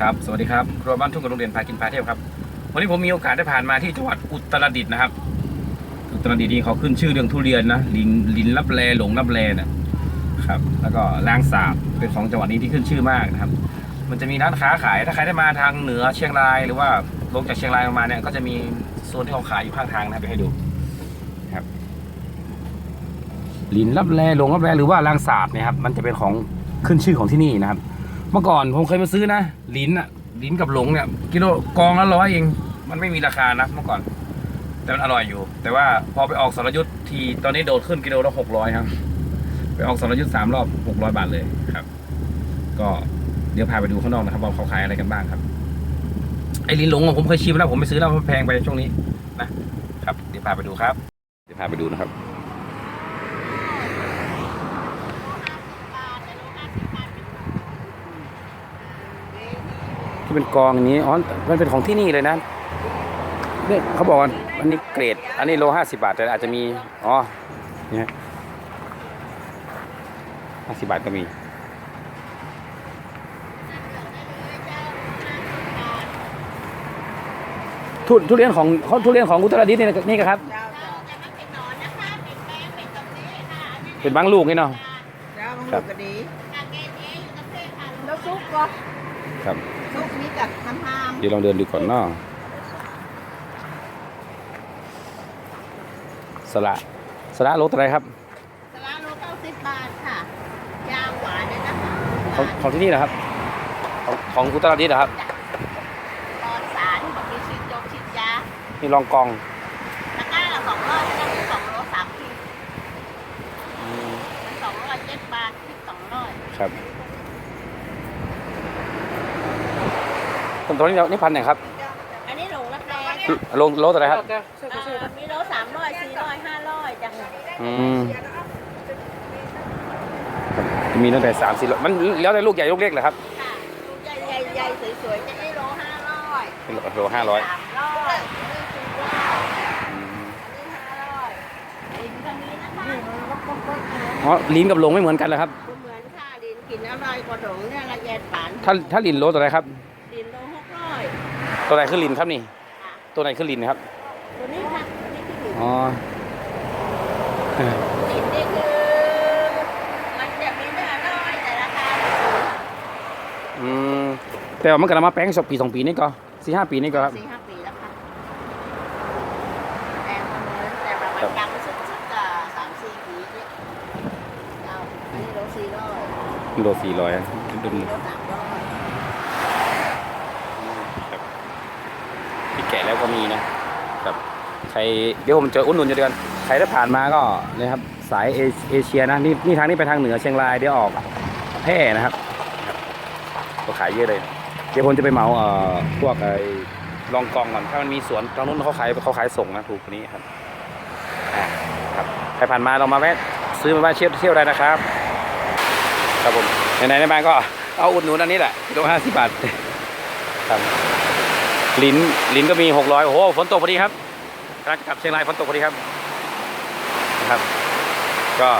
ครับ สวัสดีครับ ครัวบ้านทุ่งกับโรงเรียนพากินพาเที่ยวครับ วันนี้ผมมีโอกาสได้ผ่านมาที่จังหวัดอุตรดิตถ์นะครับ อุตรดิตถ์นี่เขาขึ้นชื่อเรื่องทุเรียนนะ ลินลินลับแลหลงลับแลนี่ยครับ แล้วก็ลางสาบเป็นของจังหวัดนี้ที่ขึ้นชื่อมากนะครับ มันจะมีร้านค้าขาย ถ้าใครได้มาทางเหนือเชียงรายหรือว่าลงจากเชียงรายมาเนี่ยก็จะมีโซนที่เขาขายอยู่ข้างทางนะครับไปให้ดูครับ ลินลับแลหลงลับแลหรือว่าลางสาบเนี่ยครับ มันจะเป็นของขึ้นชื่อของที่นี่นะครับ เมื่อก่อนผมเคยมาซื้อนะลิ้นอะลิ้นกับหลงเนี่ย กิโลกองละร้อยเอง มันไม่มีราคานะเมื่อก่อน แต่มันอร่อยอยู่ แต่ว่าพอไปออกสรยุทธ์ทีตอนนี้โดดขึ้นกิโลละหกร้อยครับ ไปออกสรยุทธ์สามรอบหกร้อยบาทเลยครับ ก็เดี๋ยวพาไปดูข้างนอกนะครับว่าเขาขายอะไรกันบ้างครับไอ้ลิ้นหลงอะผมเคยชิมแล้วผมไปซื้อแล้วมันแพงไปช่วงนี้นะครับ เดี๋ยวพาไปดูครับ เดี๋ยวพาไปดูนะครับ เป็นกองอย่างนี้อ๋อมันเป็นของที่นี่เลยนะเนี่ยเขาบอกว่าอันนี้เกรด อันนี้โลห้าสิบาท แต่อาจจะมีอ๋อเนี่ยห้าสิบาทก็มีทุทุเรียนของเขาทุเรียนของอุตรดิตถ์นี่นะนี่ครับเจ้าเจ้าเป็นบางลูกนี่เนาะเจ้ามันครัลูบกก็ดีแล้วซุปก็ ครับซุปนี่กับน้ำห้ามเดี๋ยวลองเดินดูก่อนเนาะสละสละรสอะไรครับสลาโลเก้าสิบบาทค่ะ ยางหวานเลยนะคะของของที่นี่นะครับ ของของอุตรดิตถ์นะครับปลอดสารบอกมีฉีดยงฉีดยานี่ลองกองตะกร้าละสองร้อยก็มีสองโลสามขีดสองร้อยเจ็ดบาทคิดสองร้อย ครับ ต้นตัวนี้นี่พันไหนครับอันนี้หลงรักแร้ลงโลอะไรครับเอ่อมีโลสามร้อยสี่ร้อยห้าร้อยจังอืมมีตั้งแต่สามสี่โลมันแล้วแต่ลูกใหญ่ลูกเล็กเหรอครับค่ะลูกใหญ่ใหญ่ใหญ่สวยๆจะได้โลห้าร้อยเป็นโลห้าร้อยสามร้อยนี่สี่ร้อยนี่ห้าร้อยลินก็มีนะคะอ๋อลิ้นกับหลงไม่เหมือนกันเหรอครับเหมือนค่ะลินกินอร่อยกว่าหลงเนี่ยละเอียดฝานถ้าถ้าลิ้นโลตัวไหนครับ ลินโลหกร้อย ตัวไหนคือลิ้นครับนี่ค่ะตัวไหนคือลิ้นครับ ตัวนี้ค่ะตัวนี้คือลินอ๋อลินนี่คือ มันจะมีเนื้อน้อยแต่ราคาไม่สูงอืมแต่ว่ามันกำลังมาแป้งสองปีสองปีนี่ก็สี่ห้าปีนี่ก็ครับสี่ห้าปีแล้วค่ะแพงประเมินแต่แบบมันยังสุดๆก็สามสี่ปีเนี่ยเจ้าอันนี้โลสี่ร้อยโลสี่ร้อยดุกิโลสามร้อย ที่ แล้วก็มีนะครับใครเดี๋ยวผมจะอุ่นนุนอยู่เดือนใครได้ผ่านมาก็เนี่ยครับสายเอเชียนะนี่นี่ทางนี้ไปทางเหนือเชียงรายเดี๋ยวออกแพร่นะครับก็ขายเยอะเลย เดี๋ยวผมจะไปเหมาเอ่อพวกไอ้ลองกองก่อนถ้ามันมีสวนตรงนู้นเขาขายเขาขายส่งนะถูกกว่านี้ครับอ่าครับใครผ่านมาเรามาแวะซื้อมาแวะเที่ยวเที่ยวได้นะครับครับผมไหนในบ้านก็เอาอุดหนุนอันนี้แหละกิโลห้าสิบบาทครับ ลิ้นลิ้นก็มีหกร้อยโอ้โหฝนตกพอดีครับกำลังกลับเชียงรายฝนตกพอดีครับนะครับ ก็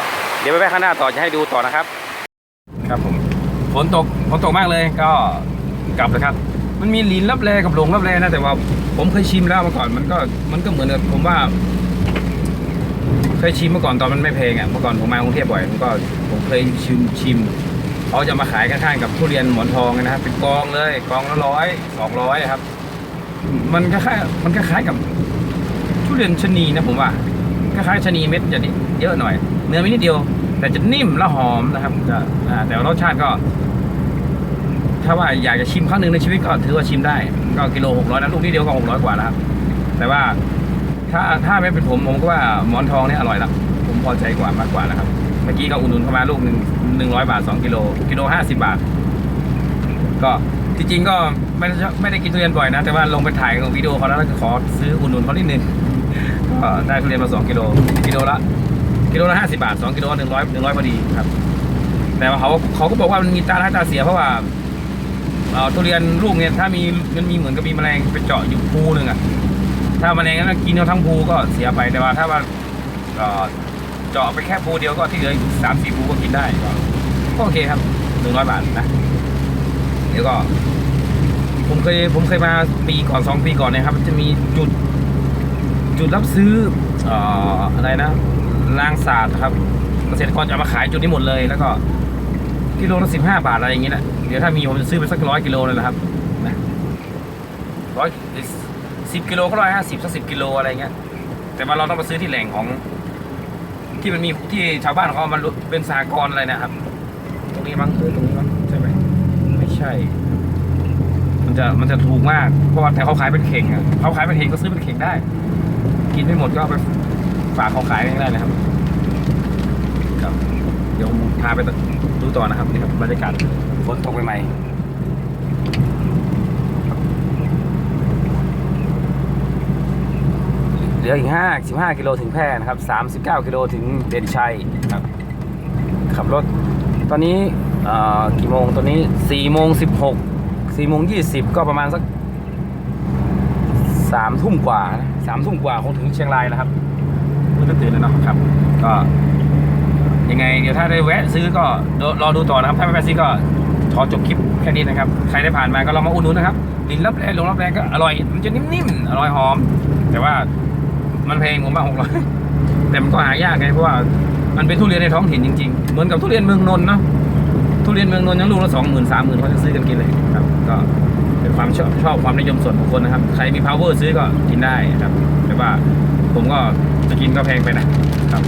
เดี๋ยวไปแวะข้างหน้าต่อจะให้ดูต่อนะครับ ครับผมฝนตกฝนตกมากเลยก็กลับเลยครับ มันมีลิ้นรับแลกับหลงรับแลนะแต่ว่าผมเคยชิมแล้วเมื่อก่อนมันก็มันก็เหมือนกับผมว่าเคยชิมเมื่อก่อนตอนมันไม่แพงอะเมื่อก่อนผมมากรุงเทพบ่อยผมก็ผมเคยชิมชิมเขาจะมาขายข้างๆกับทุเรียนหมอนทองนะครับเป็นกองเลยกองละร้อยสองร้อยครับ มันคล้ายๆมันคล้ายๆกับทุเรียนชะนีนะผมว่าคล้ายๆชะนีเม็ดจะเยอะหน่อย เนื้อมีนิดเดียว แต่จะนิ่มและหอมนะครับจะแต่รสชาติก็ ถ้าว่าอยากจะชิมครั้งหนึ่งในชีวิตก็ถือว่าชิมได้ ก็กิโลหกร้อยนะลูกนี้เดียวก็หกร้อยกว่าแล้วครับแต่ว่าถ้าถ้าไม่เป็นผมผมก็ว่าหมอนทองเนี่ยอร่อยละผมพอใจกว่ามากกว่านะครับ เมื่อกี้ก็อุดหนุนเข้ามาลูกหนึ่งหนึ่งร้อยบาทสองกิโลกิโลห้าสิบบาท ก็จริงๆก็ ไม่ได้ไม่ได้กินทุเรียนบ่อยนะ แต่ว่าลงไปถ่ายวิดีโอเขาแล้วก็ขอซื้ออุดหนุนเขานิดนึงก็ได้ทุเรียนมาสองกิโลกิโลละกิโลละห้าสิบาทสองกิโลหนึ่งร้อยหนึ่งร้อยพอดีครับ แต่ว่าเขาเขาก็บอกว่ามันมีตาร้าตาเสียเพราะว่าทุเรียนลูกเนี่ยถ้ามีมันมีเหมือนกับมีแมลงไปเจาะอยู่ภูหนึ่งอะถ้าแมลงนั้นกินเอาทั้งภูก็เสียไปแต่ว่าถ้าว่าเจาะไปแค่ภูเดียวก็ที่เหลืออีกสามสี่ภูก็กินได้ก็ก็โอเคครับหนึ่งร้อยบาทนะเดี๋ยวก็ ผมเคยผมเคยมาปีก่อนสองปีก่อนนะครับ มันจะมีจุด จุดรับซื้อเอ่ออะไรนะรางศาสตร์ครับ เกษตรกรจะเอามาขายจุดนี้หมดเลย แล้วก็กิโลละสิบห้าบาทอะไรอย่างงี้นะเดี๋ยวถ้ามีผมจะซื้อไปสักร้อยกิโลเลยนะครับนะร้อยสิบกิโลก็ร้อยห้าสิบสักสิบกิโลอะไรเงี้ย แต่ว่าเราต้องไปซื้อที่แหล่งของ ที่มันมีที่ชาวบ้านเขามันเป็นสหกรอะไรนะครับ ตรงนี้มั้งเออตรงนี้มั้งใช่ไหมไม่ใช่ มันจะมันจะถูกมากเพราะว่าแต่เขาขายเป็นเข่งอะเขาขายเป็นเข่งก็ซื้อเป็นเข่งได้ กินไม่หมดก็เอาไปฝากเขาขายเองได้นะครับครับ เดี๋ยวผมพาไปดูต่อนะครับนี่ครับบรรยากาศฝนตกใหม่ๆเหลืออีกห้าสิบห้ากิโลถึงแพร่นะครับสามสิบเก้ากิโลถึงเด่นชัยครับ ขับรถ ตอนนี้เอ่อกี่โมงตอนนี้สี่โมงสิบหก สี่โมงยี่สิบก็ประมาณสักสามทุ่มกว่านะสามทุ่มกว่าคงถึงเชียงรายแล้วครับมืดตื่นแล้วเนาะครับ ก็ยังไงเดี๋ยวถ้าได้แวะซื้อก็รอรอดูต่อนะครับ ถ้าไม่แวะซื้อก็ขอจบคลิปแค่นี้นะครับ ใครได้ผ่านมาก็ลองมาอุดหนุนนะครับลินรับแรงลงรับแรงก็อร่อย มันจะนิ่มๆ อร่อยหอม แต่ว่ามันแพงผมว่าหกร้อยแต่มันก็หายากไงเพราะว่ามันเป็นทุเรียนในท้องถิ่นจริงๆ เหมือนกับทุเรียนเมืองนนท์เนาะ ทุเรียนเมืองนนท์ยังลูกละสองหมื่นสามหมื่นเขาจะซื้อกันกินเลยครับ ก็เป็นความชอบชอบความนิยมส่วนบุคคลนะครับ ใครมี power ซื้อก็กินได้ครับ แต่ว่าผมก็จะกินก็แพงไปนะครับ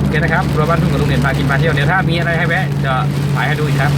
โอเคนะครับรัวบ้านทุ่งกับลุงเด่นพากินพาเที่ยวเดี๋ยวถ้ามีอะไรให้แวะจะถ่ายให้ดูอีกครับ